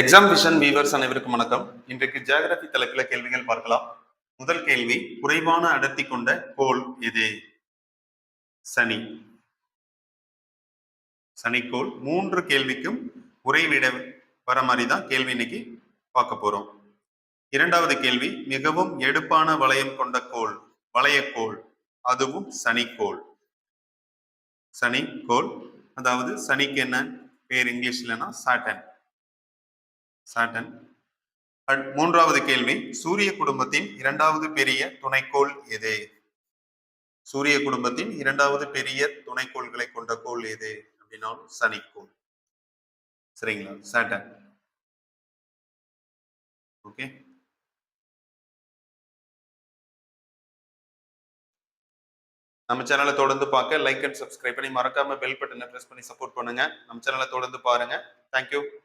Exam vision viewers அனைவருக்கும் வணக்கம். இன்றைக்கு ஜியாகிரபி தலைப்பில் கேள்விகள் பார்க்கலாம். முதல் கேள்வி குறைவான அடர்த்தி கொண்ட கோள் எது? சனி. சனிக்கோள். மூன்று கேள்விக்கும் ஒரே விட வர மாதிரி தான் கேள்வி இன்னைக்கு பார்க்க போறோம். இரண்டாவது கேள்வி மிகவும் எடுப்பான வளையம் கொண்ட கோள் வளையக்கோள் அதுவும் சனிக்கோள். சனிக்கோள் அதாவது சனிக்கு என்ன பேர் இங்கிலீஷ்லன்னா சாட்டன் சாட்டன் அட்- மூன்றாவது கேள்வி சூரிய குடும்பத்தின் இரண்டாவது பெரிய துணைக்கோள் எது? சூரிய குடும்பத்தின் இரண்டாவது பெரிய துணைக்கோள்களை கொண்ட கோள் எது? அப்படின்னாலும் சனிக்கோள். சரிங்களா? Saturn okay. நம்ம சேனலை தொடர்ந்து பார்க்க லைக் அண்ட் சப்ஸ்கிரைப் பண்ணி மறக்காம பெல் பட்டனை ப்ரெஸ் பண்ணி சப்போர்ட் பண்ணுங்க. நம்ம சேனலை தொடர்ந்து பாருங்க. தேங்க்யூ